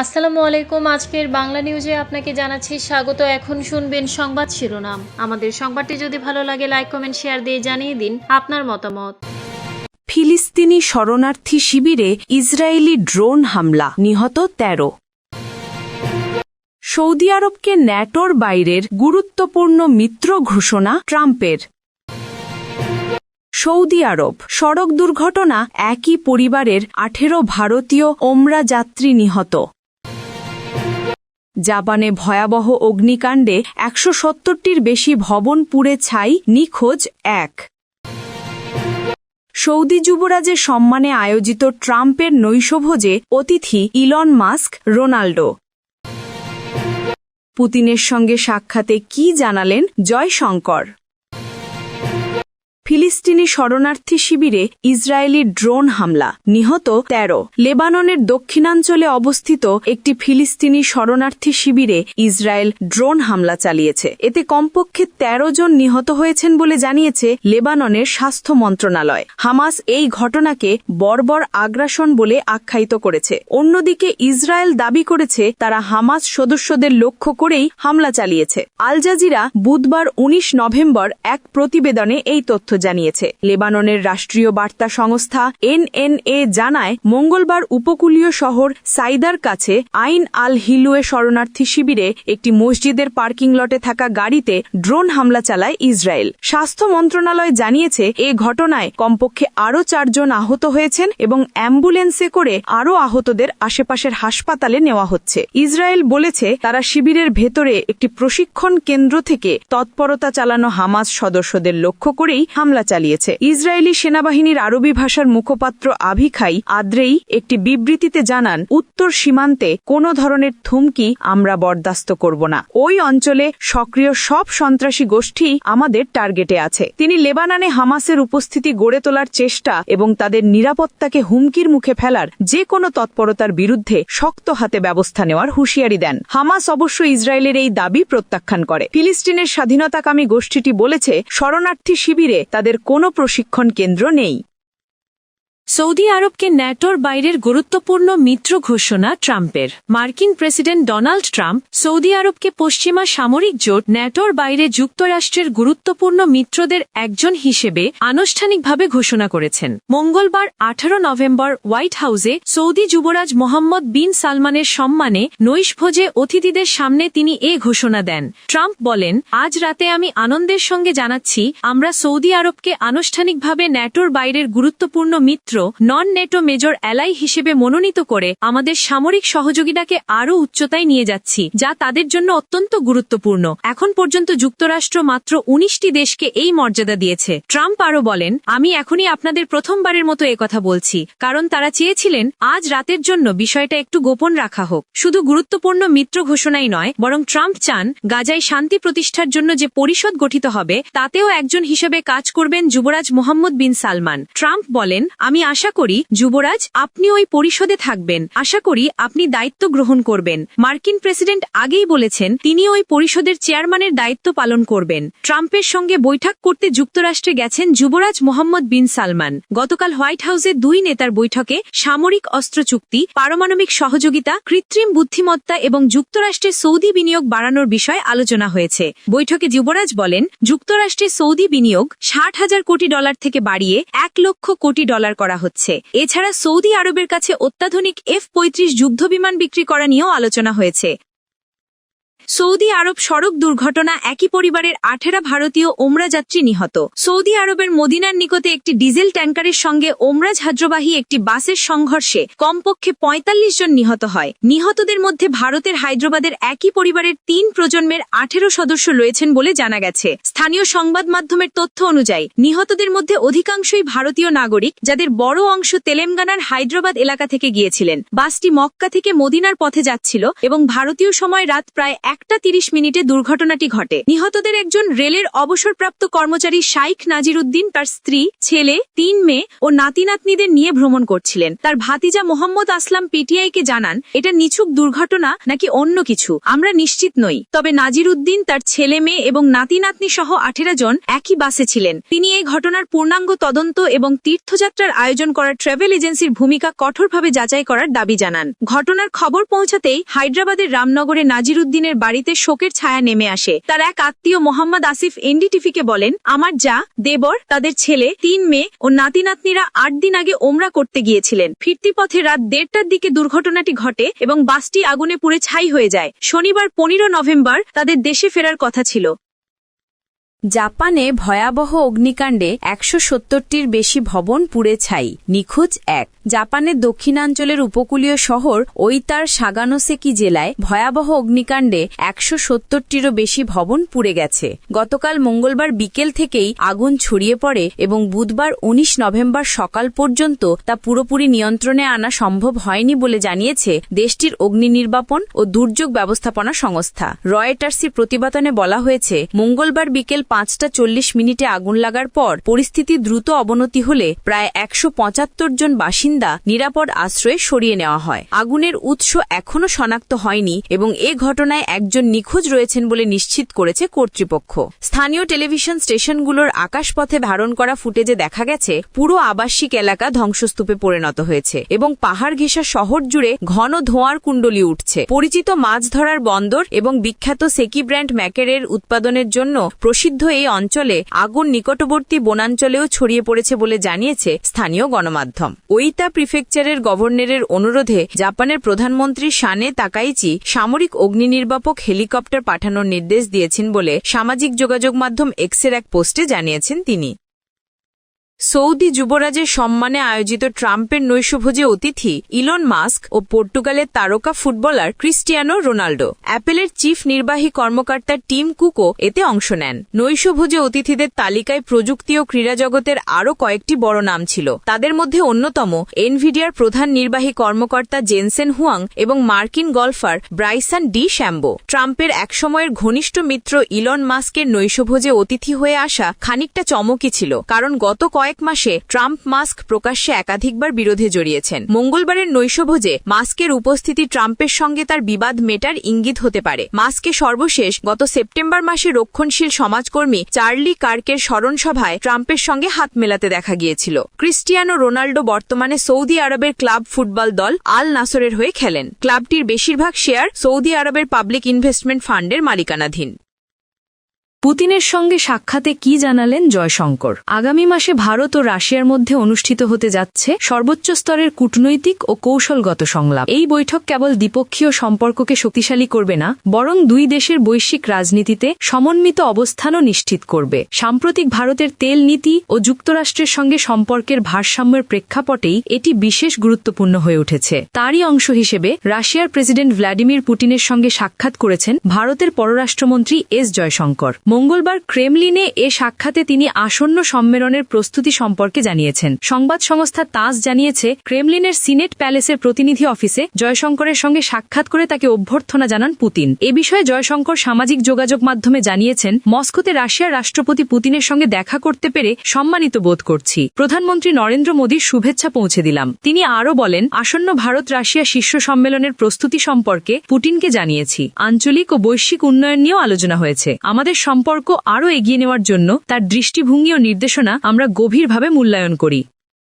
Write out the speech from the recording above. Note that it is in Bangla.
আসসালামু আলাইকুম। আজকের বাংলা নিউজে আপনাকে জানাচ্ছি স্বাগত। এখন শুনবেন সংবাদ শিরোনাম। আমাদের সংবাদটি যদি ভালো লাগে লাইক কমেন্ট শেয়ার দিয়ে জানিয়ে দিন আপনার মতামত। ফিলিস্তিনি শরণার্থী শিবিরে ইসরায়েলি ড্রোন হামলা, নিহত ১৩ সৌদি আরবকে ন্যাটোর বাইরের গুরুত্বপূর্ণ মিত্র ঘোষণা ট্রাম্পের। সৌদি আরব, সড়ক দুর্ঘটনা একই পরিবারের আঠেরো ভারতীয় ওমরা যাত্রী নিহত। জাপানে ভয়াবহ অগ্নিকাণ্ডে একশো সত্তরটির বেশি ভবন পুড়ে ছাই, নিখোঁজ, এক। সৌদি যুবরাজের সম্মানে আয়োজিত ট্রাম্পের নৈশভোজে অতিথি ইলন মাস্ক, রোনাল্ডো। পুতিনের সঙ্গে সাক্ষাতে কি জানালেন জয়শঙ্কর? ফিলিস্তিনি শরণার্থী শিবিরে ইসরায়েলি ড্রোন হামলা। নিহত ১৩ লেবাননের দক্ষিণাঞ্চলে অবস্থিত একটি ফিলিস্তিনি শরণার্থী শিবিরে ইসরায়েল ড্রোন হামলা চালিয়েছে। এতে কমপক্ষে ১৩ জন নিহত হয়েছেন বলে জানিয়েছে লেবাননের স্বাস্থ্য মন্ত্রণালয়। হামাস এই ঘটনাকে বর্বর আগ্রাসন বলে আখ্যায়িত করেছে। অন্যদিকে ইসরায়েল দাবি করেছে, তারা হামাস সদস্যদের লক্ষ্য করেই হামলা চালিয়েছে। আল জাজিরা বুধবার ১৯ নভেম্বর এক প্রতিবেদনে এই তথ্য জানিয়েছে। লেবাননের রাষ্ট্রীয় বার্তা সংস্থা এনএনএ জানায়, মঙ্গলবার উপকূলীয় শহর সাইদার কাছে আইন আল হিলুয়ে শরণার্থী শিবিরে একটি মসজিদের পার্কিং লটে থাকা গাড়িতে ড্রোন হামলা চালায় ইসরায়েল। স্বাস্থ্য মন্ত্রণালয় জানিয়েছে, এ ঘটনায় কমপক্ষে আরও চারজন আহত হয়েছেন এবং অ্যাম্বুলেন্সে করে আরও আহতদের আশেপাশের হাসপাতালে নেওয়া হচ্ছে। ইসরায়েল বলেছে, তারা শিবিরের ভেতরে একটি প্রশিক্ষণ কেন্দ্র থেকে তৎপরতা চালানো হামাস সদস্যদের লক্ষ্য করেই হামলা চালিয়েছে। ইসরায়েলি সেনাবাহিনীর আরবি ভাষার মুখপাত্র আভিখাই আদ্রেই একটি বিবৃতিতে জানান, উত্তর সীমান্তে কোনো ধরনের থুমকি আমরা বরদাস্ত করব না। ওই অঞ্চলে সক্রিয় সব সন্ত্রাসী গোষ্ঠী আমাদের টার্গেটে আছে। তিনি লেবাননে হামাসের উপস্থিতি গড়ে তোলার চেষ্টা এবং তাদের নিরাপত্তাকে হুমকির মুখে ফেলার যে কোনো তৎপরতার বিরুদ্ধে শক্ত হাতে ব্যবস্থা নেওয়ার হুঁশিয়ারি দেন। হামাস অবশ্য ইসরায়েলের এই দাবি প্রত্যাখ্যান করে। ফিলিস্তিনের স্বাধীনতাকামী গোষ্ঠীটি বলেছে, শরণার্থী শিবিরে তাদের কোনো প্রশিক্ষণ কেন্দ্র নেই। সৌদি আরবকে ন্যাটোর বাইরের গুরুত্বপূর্ণ মিত্র ঘোষণা ট্রাম্পের। মার্কিন প্রেসিডেন্ট ডোনাল্ড ট্রাম্প সৌদি আরবকে পশ্চিমা সামরিক জোট ন্যাটোর বাইরে যুক্তরাষ্ট্রের গুরুত্বপূর্ণ মিত্রদের একজন হিসেবে আনুষ্ঠানিকভাবে ঘোষণা করেছেন। মঙ্গলবার আঠারো নভেম্বর হোয়াইট হাউসে সৌদি যুবরাজ মোহাম্মদ বিন সালমানের সম্মানে নৈশভোজে অতিথিদের সামনে তিনি এ ঘোষণা দেন। ট্রাম্প বলেন, আজ রাতে আমি আনন্দের সঙ্গে জানাচ্ছি, আমরা সৌদি আরবকে আনুষ্ঠানিকভাবে ন্যাটোর বাইরের গুরুত্বপূর্ণ মিত্র নন নেটো মেজর অ্যালাই হিসেবে মনোনীত করে আমাদের সামরিক সহযোগিতাকে আরও উচ্চতায় নিয়ে যাচ্ছি, যা তাদের জন্য অত্যন্ত গুরুত্বপূর্ণ। এখন পর্যন্ত যুক্তরাষ্ট্র মাত্র উনিশটি দেশকে এই মর্যাদা দিয়েছে। ট্রাম্প আরও বলেন, আমি এখনই আপনাদের প্রথমবারের মতো কথা বলছি, কারণ তারা চেয়েছিলেন আজ রাতের জন্য বিষয়টা একটু গোপন রাখা হোক। শুধু গুরুত্বপূর্ণ মিত্র ঘোষণাই নয়, বরং ট্রাম্প চান গাজায় শান্তি প্রতিষ্ঠার জন্য যে পরিষদ গঠিত হবে, তাতেও একজন হিসেবে কাজ করবেন যুবরাজ মোহাম্মদ বিন সালমান। ট্রাম্প বলেন, আমি আশা করি, যুবরাজ, আপনি ওই পরিষদে থাকবেন। আশা করি, আপনি দায়িত্ব গ্রহণ করবেন। মার্কিন প্রেসিডেন্ট আগেই বলেছেন, তিনি ওই পরিষদের চেয়ারম্যানের দায়িত্ব পালন করবেন। ট্রাম্পের সঙ্গে বৈঠক করতে যুক্তরাষ্ট্রে গেছেন যুবরাজ মোহাম্মদ বিন সালমান। গতকাল হোয়াইট হাউসে দুই নেতার বৈঠকে সামরিক অস্ত্র চুক্তি, পারমাণবিক সহযোগিতা, কৃত্রিম বুদ্ধিমত্তা এবং যুক্তরাষ্ট্রে সৌদি বিনিয়োগ বাড়ানোর বিষয়ে আলোচনা হয়েছে। বৈঠকে যুবরাজ বলেন, যুক্তরাষ্ট্রে সৌদি বিনিয়োগ ষাট হাজার কোটি ডলার থেকে বাড়িয়ে এক লক্ষ কোটি ডলার করা হচ্ছে। এছাড়া সৌদি আরবের কাছে অত্যাধুনিক এফ পঁয়ত্রিশ যুদ্ধ বিমান বিক্রি করা নিয়েও আলোচনা হয়েছে। সৌদি আরব সড়ক দুর্ঘটনা একই পরিবারের আঠেরা ভারতীয় ওমরা যাত্রী নিহত। সৌদি আরবের মদিনার নিকটে একটি ডিজেল ট্যাঙ্কারের সঙ্গে ওমরাজ হাদ্রবাহী একটি বাসের সংঘর্ষে কমপক্ষে ৪৫ জন নিহত হয়। নিহতদের মধ্যে ভারতের হায়দ্রাবাদের একই পরিবারের তিন প্রজন্মের আঠেরো সদস্য রয়েছেন বলে জানা গেছে। স্থানীয় সংবাদ মাধ্যমের তথ্য অনুযায়ী, নিহতদের মধ্যে অধিকাংশই ভারতীয় নাগরিক যাদের বড় অংশ তেলেঙ্গানার হায়দ্রাবাদ এলাকা থেকে গিয়েছিলেন। বাসটি মক্কা থেকে মদিনার পথে যাচ্ছিল এবং ভারতীয় সময় রাত প্রায় এক একটা তিরিশ মিনিটে দুর্ঘটনাটি ঘটে। নিহতদের একজন রেলের অবসরপ্রাপ্ত কর্মচারী শাইখ নাজিরুদ্দিন তার স্ত্রী, ছেলে, তিন মেয়ে ও নাতি নাতনিদের নিয়ে ভ্রমণ করছিলেন। তার ভাতিজা মোহাম্মদ আসলাম পিটিআইকে জানান, এটা নিছুক দুর্ঘটনা নাকি অন্য কিছু? আমরা নিশ্চিত নই। তবে নাজিরুদ্দিন তার ছেলে মেয়ে এবং নাতি নাতনি সহ আঠেরো জন একই বাসে ছিলেন। তিনি এই ঘটনার পূর্ণাঙ্গ তদন্ত এবং তীর্থযাত্রার আয়োজন করার ট্রাভেল এজেন্সির ভূমিকা কঠোরভাবে যাচাই করার দাবি জানান। ঘটনার খবর পৌঁছাতেই হায়দ্রাবাদের রামনগরে নাজিরুদ্দিনের বাড়িতে শোকের ছায়া নেমে আসে। তার এক আত্মীয় মোহাম্মদ আসিফ এনডিটিভিকে বলেন, আমার যা, দেবর, তাদের ছেলে, তিন মেয়ে ও নাতি নাতনিরা আট দিন আগে ওমরা করতে গিয়েছিলেন। ফিরতি পথে রাত দেড়টার দিকে দুর্ঘটনাটি ঘটে এবং বাসটি আগুনে পুড়ে ছাই হয়ে যায়। শনিবার পনেরো নভেম্বর তাদের দেশে ফেরার কথা ছিল। জাপানে ভয়াবহ অগ্নিকাণ্ডে একশো সত্তরটির বেশি ভবন পুড়ে ছাই, নিখোঁজ এক। জাপানের দক্ষিণাঞ্চলের উপকূলীয় শহর ওইতার সাগানোসেকি জেলায় ভয়াবহ অগ্নিকাণ্ডে একশো সত্তরটিরও বেশি ভবন পুড়ে গেছে। গতকাল মঙ্গলবার বিকেল থেকেই আগুন ছড়িয়ে পড়ে এবং বুধবার ১৯ নভেম্বর সকাল পর্যন্ত তা পুরোপুরি নিয়ন্ত্রণে আনা সম্ভব হয়নি বলে জানিয়েছে দেশটির অগ্নি নির্বাপন ও দুর্যোগ ব্যবস্থাপনা সংস্থা। রয়টার্সির প্রতিবেদনে বলা হয়েছে, মঙ্গলবার বিকেল পাঁচটা চল্লিশ মিনিটে আগুন লাগার পর পরিস্থিতি দ্রুত অবনতি হলে প্রায় একশো পঁচাত্তর জন বাসিন্দা নিরাপদ আশ্রয়ে সরিয়ে নেওয়া হয়। আগুনের উৎস এখনও শনাক্ত হয়নি এবং এ ঘটনায় একজন নিখোঁজ রয়েছেন বলে নিশ্চিত করেছে কর্তৃপক্ষ। স্থানীয় টেলিভিশন স্টেশনগুলোর আকাশপথে ধারণ করা ফুটেজে দেখা গেছে, পুরো আবাসিক এলাকা ধ্বংসস্তূপে পরিণত হয়েছে এবং পাহাড় ঘেঁষা শহর জুড়ে ঘন ধোঁয়ার কুণ্ডলি উঠছে। পরিচিত মাছ ধরার বন্দর এবং বিখ্যাত সেকি ব্র্যান্ড ম্যাকেরের উৎপাদনের জন্য প্রসিদ্ধ এই অঞ্চলে আগুন নিকটবর্তী বনাঞ্চলেও ছড়িয়ে পড়েছে বলে জানিয়েছে স্থানীয় গণমাধ্যম। ওইতা প্রিফেকচারের গভর্নরের অনুরোধে জাপানের প্রধানমন্ত্রী শানে তাকাইচি সামরিক অগ্নি নির্বাপক হেলিকপ্টার পাঠানোর নির্দেশ দিয়েছেন বলে সামাজিক যোগাযোগ মাধ্যম এক্সের এক পোস্টে জানিয়েছেন তিনি। সৌদি যুবরাজের সম্মানে আয়োজিত ট্রাম্পের নৈশভোজে অতিথি ইলন মাস্ক ও পর্তুগালের তারকা ফুটবলার ক্রিস্টিয়ানো রোনাল্ডো। অ্যাপেলের চিফ নির্বাহী কর্মকর্তা টিম কুকও এতে অংশ নেন। নৈশভোজে অতিথিদের তালিকায় প্রযুক্তি ও ক্রীড়া জগতের আরও কয়েকটি বড় নাম ছিল। তাদের মধ্যে অন্যতম এনভিডিয়ার প্রধান নির্বাহী কর্মকর্তা জেনসেন হুয়াং এবং মার্কিন গলফার ব্রাইসান ডি শ্যাম্বো। ট্রাম্পের একসময়ের ঘনিষ্ঠ মিত্র ইলন মাস্কের নৈশভোজে অতিথি হয়ে আসা খানিকটা চমকই ছিল, কারণ গত কয়েক মাসে ট্রাম্প মাস্ক প্রকাশ্যে একাধিকবার বিরোধে জড়িয়েছেন। মঙ্গলবারের নৈশভোজে মাস্কের উপস্থিতি ট্রাম্পের সঙ্গে তার বিবাদ মেটার ইঙ্গিত হতে পারে। মাস্কে সর্বশেষ গত সেপ্টেম্বর মাসে রক্ষণশীল সমাজকর্মী চার্লি কার্কের স্মরণ সভায় ট্রাম্পের সঙ্গে হাত মেলাতে দেখা গিয়েছিল। ক্রিস্টিয়ানো রোনাল্ডো বর্তমানে সৌদি আরবের ক্লাব ফুটবল দল আল নাসরের হয়ে খেলেন। ক্লাবটির বেশিরভাগ শেয়ার সৌদি আরবের পাবলিক ইনভেস্টমেন্ট ফান্ডের মালিকানাধীন। পুতিনের সঙ্গে সাক্ষাতে কি জানালেন জয়শঙ্কর? আগামী মাসে ভারত ও রাশিয়ার মধ্যে অনুষ্ঠিত হতে যাচ্ছে সর্বোচ্চ স্তরের কূটনৈতিক ও কৌশলগত সংলাপ। এই বৈঠক কেবল দ্বিপক্ষীয় সম্পর্ককে শক্তিশালী করবে না, বরং দুই দেশের বৈশ্বিক রাজনীতিতে সমন্বিত অবস্থানও নিশ্চিত করবে। সাম্প্রতিক ভারতের তেল নীতি ও যুক্তরাষ্ট্রের সঙ্গে সম্পর্কের ভারসাম্যের প্রেক্ষাপটেই এটি বিশেষ গুরুত্বপূর্ণ হয়ে উঠেছে। তারই অংশ হিসেবে রাশিয়ার প্রেসিডেন্ট ভ্লাদিমির পুতিনের সঙ্গে সাক্ষাৎ করেছেন ভারতের পররাষ্ট্রমন্ত্রী এস জয়শঙ্কর। মঙ্গলবার ক্রেমলিনে এ সাক্ষাতে তিনি আসন্ন সম্মেলনের প্রস্তুতি সম্পর্কে জানিয়েছেন। সংবাদ সংস্থা তাস জানিয়েছে, ক্রেমলিনের সিনেট প্যালেসের প্রতিনিধি অফিসে জয়শঙ্করের সঙ্গে সাক্ষাৎ করে তাকে অভ্যর্থনা জানান পুতিন। এ বিষয়ে জয়শঙ্কর সামাজিক যোগাযোগ মাধ্যমে জানিয়েছেন, মস্কোতে রাশিয়ার রাষ্ট্রপতি পুতিনের সঙ্গে দেখা করতে পেরে সম্মানিত বোধ করছি। প্রধানমন্ত্রী নরেন্দ্র মোদীর শুভেচ্ছা পৌঁছে দিলাম। তিনি আরও বলেন, আসন্ন ভারত রাশিয়া শীর্ষ সম্মেলনের প্রস্তুতি সম্পর্কে পুটিনকে জানিয়েছি। আঞ্চলিক ও বৈশ্বিক উন্নয়ন নিয়েও আলোচনা হয়েছে। আমাদের সম্পর্ক আরও এগিয়ে নেওয়ার জন্য তার দৃষ্টিভঙ্গি ও নির্দেশনা আমরা গভীরভাবে মূল্যায়ন করি।